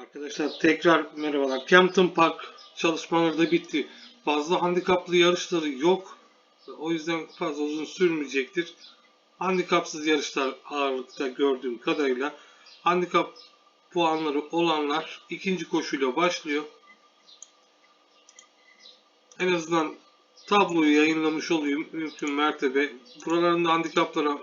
Arkadaşlar tekrar merhabalar. Campton Park çalışmaları da bitti. Fazla handikaplı yarışları yok. O yüzden fazla uzun sürmeyecektir. Handikapsız yarışlar ağırlıkta gördüğüm kadarıyla. Handikap puanları olanlar ikinci koşuyla başlıyor. En azından tabloyu yayınlamış olayım mümkün mertebe. Buralarında handikaplara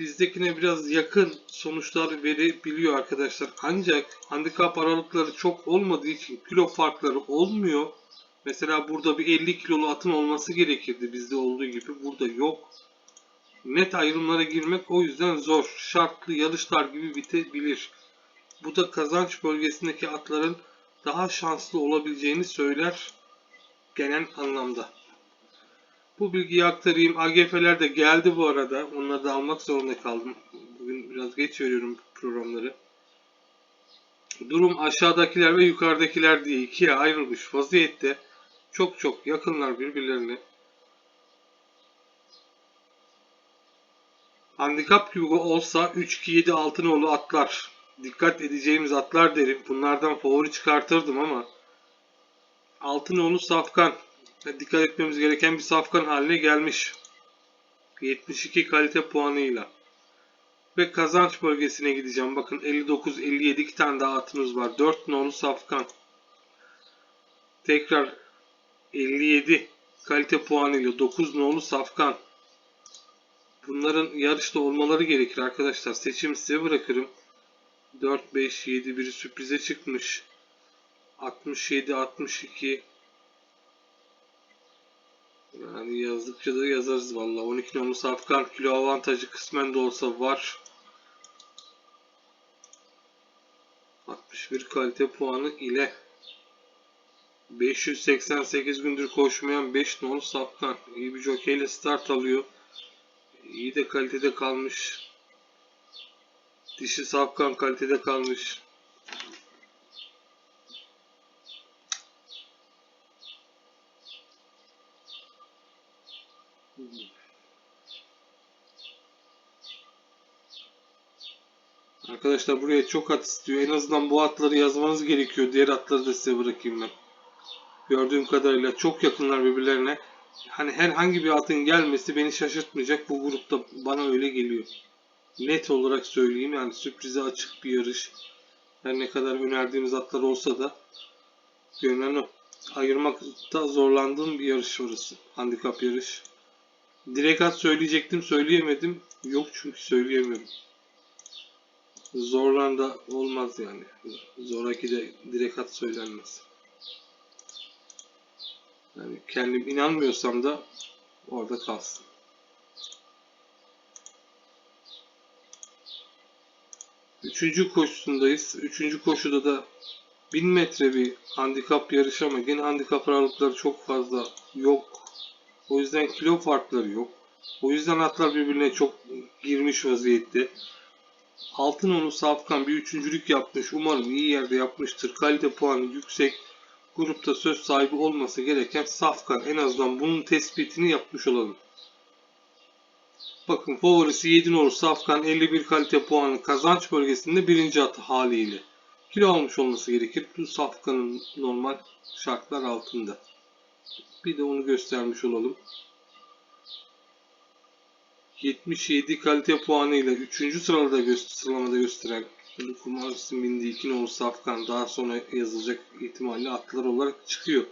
bizdekine biraz yakın sonuçlar verebiliyor arkadaşlar. Ancak handikap aralıkları çok olmadığı için kilo farkları olmuyor. Mesela burada bir 50 kilolu atın olması gerekirdi bizde olduğu gibi. Burada yok. Net ayrımlara girmek o yüzden zor. Şartlı yarışlar gibi bitebilir. Bu da kazanç bölgesindeki atların daha şanslı olabileceğini söyler genel anlamda. Bu bilgiyi aktarayım. AGF'ler de geldi bu arada. Onları da almak zorunda kaldım. Bugün biraz geç veriyorum programları. Durum aşağıdakiler ve yukarıdakiler diye ikiye ayrılmış vaziyette. Çok çok yakınlar birbirlerine. Handikap gibi olsa 3-2-7 Altınoğlu atlar. Dikkat edeceğimiz atlar derim. Bunlardan favori çıkartırdım ama Altınoğlu Safkan dikkat etmemiz gereken bir safkan haline gelmiş. 72 kalite puanıyla. Ve kazanç bölgesine gideceğim. Bakın 59-57 iki tane daha atımız var. 4 nolu safkan. Tekrar 57 kalite puanıyla 9 nolu safkan. Bunların yarışta olmaları gerekir arkadaşlar. Seçimi size bırakırım. 4, 5, 7 biri sürprize çıkmış. 67, 62, yani yazdıkça da yazarız valla. 12 numaralı Safkan kilo avantajı kısmen de olsa var. 61 kalite puanı ile 588 gündür koşmayan 5 numaralı Safkan. İyi bir jokeyle start alıyor. İyi de kalitede kalmış. Dişi Safkan kalitede kalmış. Arkadaşlar buraya çok at istiyor. En azından bu atları yazmanız gerekiyor. Diğer atları da size bırakayım ben. Gördüğüm kadarıyla çok yakınlar birbirlerine. Hani herhangi bir atın gelmesi beni şaşırtmayacak. Bu grupta bana öyle geliyor. Net olarak söyleyeyim yani sürprize açık bir yarış. Her ne kadar önerdiğimiz atlar olsa da görünen o. Ayırmakta zorlandığım bir yarış orası. Handikap yarış. Direkt at söyleyecektim söyleyemedim. Yok çünkü söyleyemiyorum. Zorlan da olmaz yani. Zoraki de direkt at söylenmez. Yani kendim inanmıyorsam da orada kalsın. Üçüncü koşusundayız. Üçüncü koşuda da 1000 metre bir handikap yarışı ama gene handikap aralıkları çok fazla yok. O yüzden kilo farkları yok. O yüzden atlar birbirine çok girmiş vaziyette. Altınolu Safkan bir üçüncülük yapmış. Umarım iyi yerde yapmıştır. Kalite puanı yüksek. Grupta söz sahibi olması gereken Safkan. En azından bunun tespitini yapmış olalım. Bakın favorisi 7 nolu Safkan 51 kalite puanı kazanç bölgesinde birinci atı haliyle. Kilo almış olması gerekir. Bu Safkan'ın normal şartlar altında. Bir de onu göstermiş olalım. 77 kalite puanıyla 3. sırada sıralamada gösteren Kumars'ın bindiği 2 nolu Safkan daha sonra yazılacak ihtimalle atlar olarak çıkıyor.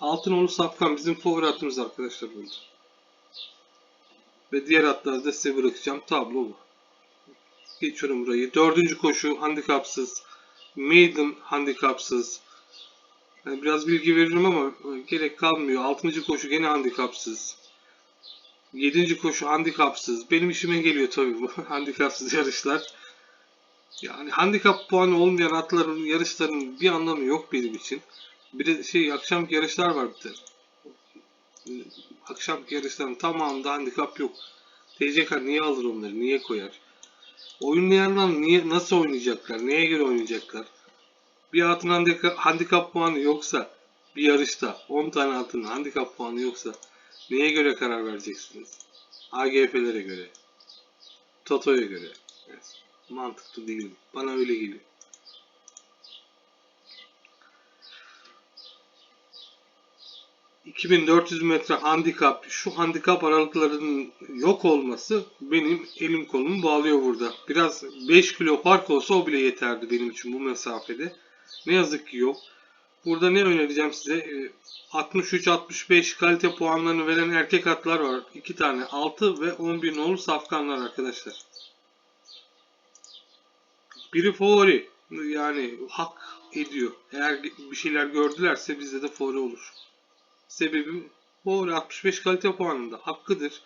6 nolu Safkan bizim favori atımız arkadaşlar burada. Ve diğer atları da size bırakacağım. Tablo bu. Geçiyorum burayı. Dördüncü koşu handikapsız. Maiden handikapsız. Yani biraz bilgi veririm ama gerek kalmıyor. Altıncı koşu gene handikapsız. Yedinci koşu handikapsız. Benim işime geliyor tabii bu handikapsız yarışlar. Yani handikap puanı olmayan atların yarışlarının bir anlamı yok benim için. Bir de şey akşam yarışlar var bir de. Akşam yarışların tamamında handikap yok. TCK niye alır onları? Niye koyar? Oynayanlar niye nasıl oynayacaklar? Neye göre oynayacaklar? Bir atın handikap, handikap puanı yoksa bir yarışta 10 tane atın handikap puanı yoksa Neye göre karar vereceksiniz? AGF'lere göre. Toto'ya göre. Evet. mantıklı değil. Bana öyle geliyor. ...2400 metre handikap, şu handikap aralıklarının yok olması benim elim kolumu bağlıyor burada. Biraz 5 kilo fark olsa o bile yeterdi benim için bu mesafede. Ne yazık ki yok. Burada ne önereceğim size? Ee, 63-65 kalite puanlarını veren erkek atlar var. 2 tane 6 ve 11 nolu safkanlar arkadaşlar. Biri favori. Yani hak ediyor. Eğer bir şeyler gördülerse bizde de favori olur. Sebebim favori 65 kalite puanında. Hakkıdır.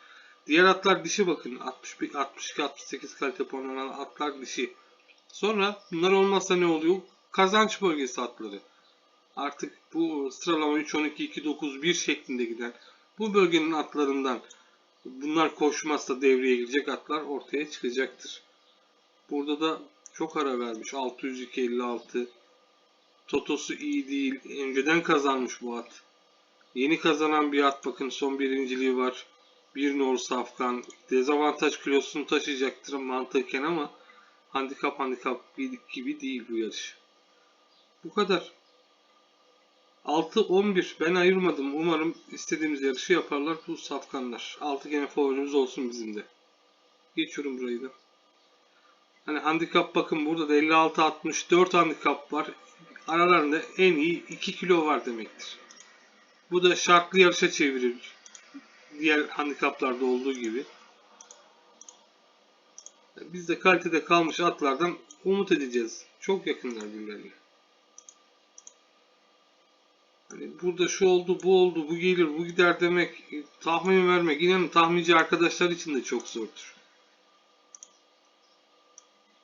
Diğer atlar dişi bakın. 62-68 kalite puanı olan atlar dişi. Sonra bunlar olmazsa ne oluyor? Kazanç bölgesi atları. Artık bu sıralama 3, 12, 2, 9, 1 şeklinde giden bu bölgenin atlarından bunlar koşmazsa devreye girecek atlar ortaya çıkacaktır. Burada da çok ara vermiş. 602 56. Totosu iyi değil. Önceden kazanmış bu at. Yeni kazanan bir at bakın son birinciliği var. Bir nol safkan. Dezavantaj kilosunu taşıyacaktır mantıken ama handikap handikap gibi değil bu yarış. Bu kadar. 6-11 ben ayırmadım. Umarım istediğimiz yarışı yaparlar bu safkanlar. 6 gene favorimiz olsun bizim de. Geçiyorum burayı da. Hani handikap bakın burada da 56-64 handikap var. Aralarında en iyi 2 kilo var demektir. Bu da şartlı yarışa çevirir. Diğer handikaplarda olduğu gibi. Biz de kalitede kalmış atlardan umut edeceğiz. Çok yakınlar birbirlerine. Hani burada şu oldu, bu oldu, bu gelir, bu gider demek, e, tahmin vermek, inanın tahminci arkadaşlar için de çok zordur.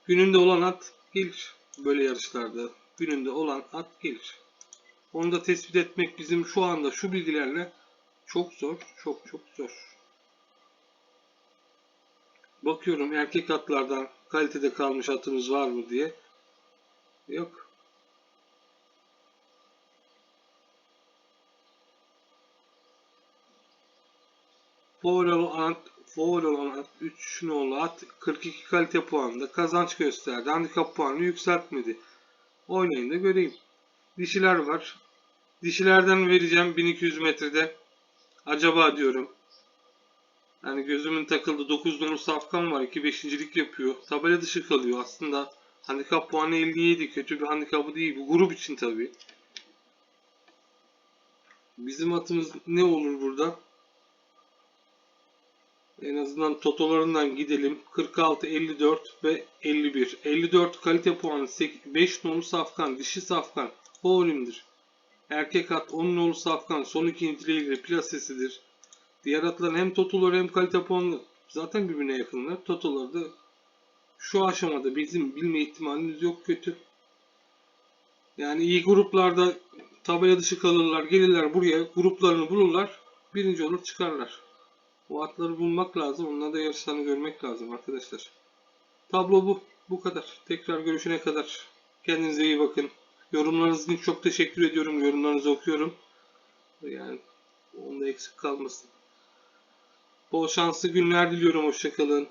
Gününde olan at gelir. Böyle yarışlarda gününde olan at gelir. Onu da tespit etmek bizim şu anda şu bilgilerle çok zor, çok çok zor. Bakıyorum erkek atlardan kalitede kalmış atımız var mı diye. Yok. Favori olan, favori olan 3 nolu at 42 kalite puanında kazanç gösterdi. Handikap puanını yükseltmedi. Oynayın da göreyim. Dişiler var. Dişilerden vereceğim 1200 metrede. Acaba diyorum. Yani gözümün takıldı 9 nolu safkan var. 2 beşincilik yapıyor. Tabela dışı kalıyor. Aslında handikap puanı 57. Kötü bir handikapı değil. Bu grup için tabii. Bizim atımız ne olur burada? En azından totolarından gidelim. 46, 54 ve 51. 54 kalite puanı 5 nolu safkan, dişi safkan favorimdir. Erkek at 10 nolu safkan son ikinciliğiyle plasesidir. Diğer atların hem totoları hem kalite puanı zaten birbirine yakınlar. Totoları da şu aşamada bizim bilme ihtimalimiz yok kötü. Yani iyi gruplarda tabela dışı kalırlar, gelirler buraya gruplarını bulurlar. Birinci olur çıkarlar. Bu atları bulmak lazım. Onları da yarışlarını görmek lazım arkadaşlar. Tablo bu. Bu kadar. Tekrar görüşene kadar. Kendinize iyi bakın. Yorumlarınız için çok teşekkür ediyorum. Yorumlarınızı okuyorum. Yani onda eksik kalmasın. Bol şanslı günler diliyorum. Hoşçakalın.